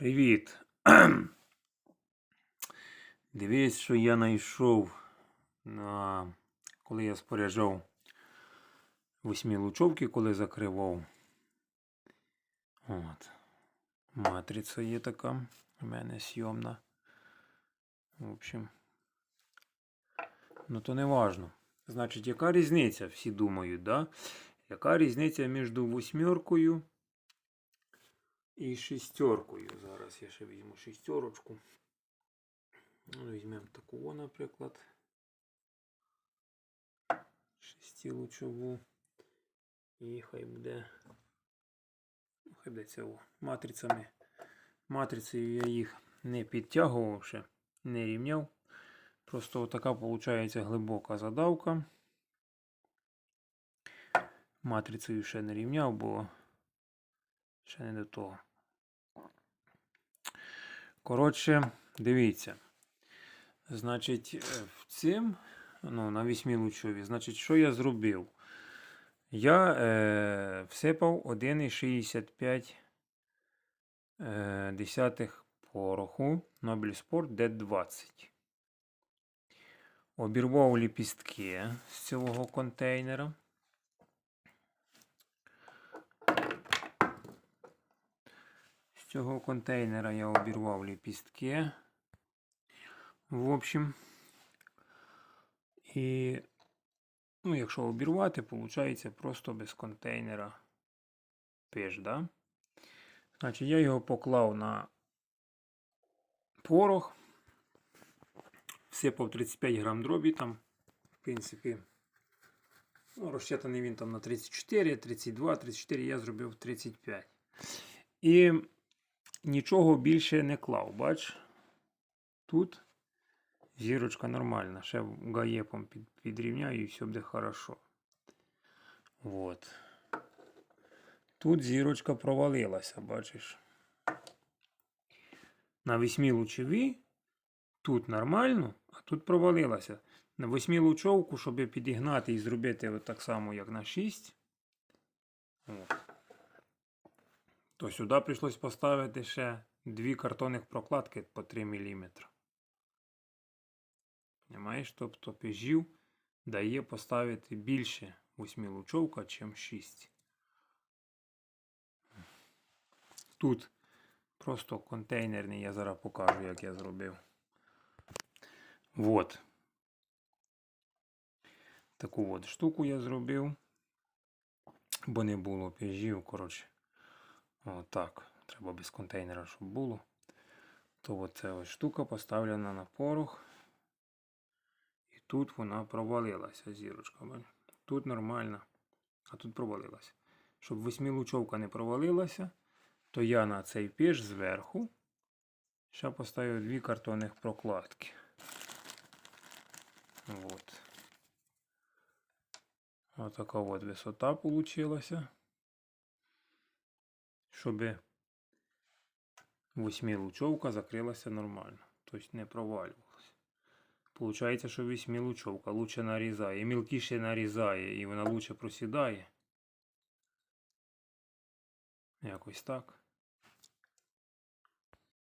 Привіт. Дивись, що я знайшов, на... коли я споряджав восьмі лучовки, коли закривав. От. Матриця є така. У мене сйомна. В общем. Ну то не важно. Значить, яка різниця? Всі думають, да? Яка різниця між восьмеркою і шістеркою. Зараз я ще візьму шістерочку. Ну, Візьмемо таку, наприклад. Шестилучову. І хай буде. ну, Хай буде це о, матрицями. Матрицею я їх не підтягував ще, не рівняв. Просто така виходить глибока задавка. Матрицею ще не рівняв, бо ще не до того. Коротше, дивіться. Значить, е, в цим, ну, на вісьмі лучові, значить, що я зробив? Я е, всипав 1,65 е, пороху Nobel Sport D20. Обірвав ліпістки з цього контейнера. Цього контейнера я обірвав ліпістки. В общем. І, ну, якщо обірвати, виходить просто без контейнера пиш, да? Значить, я його поклав на порох. Всипав 35 грам дробі там, в принципі. Ну, розчитаний він там на 34, 32, 34, я зробив 35. І нічого більше не клав, бач. Тут зірочка нормальна. Ще гаєпом під, підрівняю і все буде хорошо. Вот. Тут зірочка провалилася, бачиш. На вісьмі лучові тут нормально, а тут провалилася. На восьмі лучовку, щоб підігнати і зробити так само, як на 6. От. То сюди прийшлось поставити ще дві картонних прокладки по 3 мм. Понимаєш? Тобто пежів дає поставити більше 8 лучовка, ніж 6. Тут просто контейнерний, я зараз покажу, як я зробив. Вот. Таку от штуку я зробив. Бо не було пежів, коротше. Отак. Треба без контейнера, щоб було. То оця ось штука поставлена на порох. І тут вона провалилася, зірочка. Тут нормально, а тут провалилася. Щоб восьмилучовка не провалилася, то я на цей піж зверху ще поставив дві картонних прокладки. Вот. Отака от висота получилася. Щоб восьмилучовка закрилася нормально. Тобто не провалювалася. Получається, що восьмилучовка лучше нарізає. Мілкіше нарізає, і вона лучше просідає. Якось так.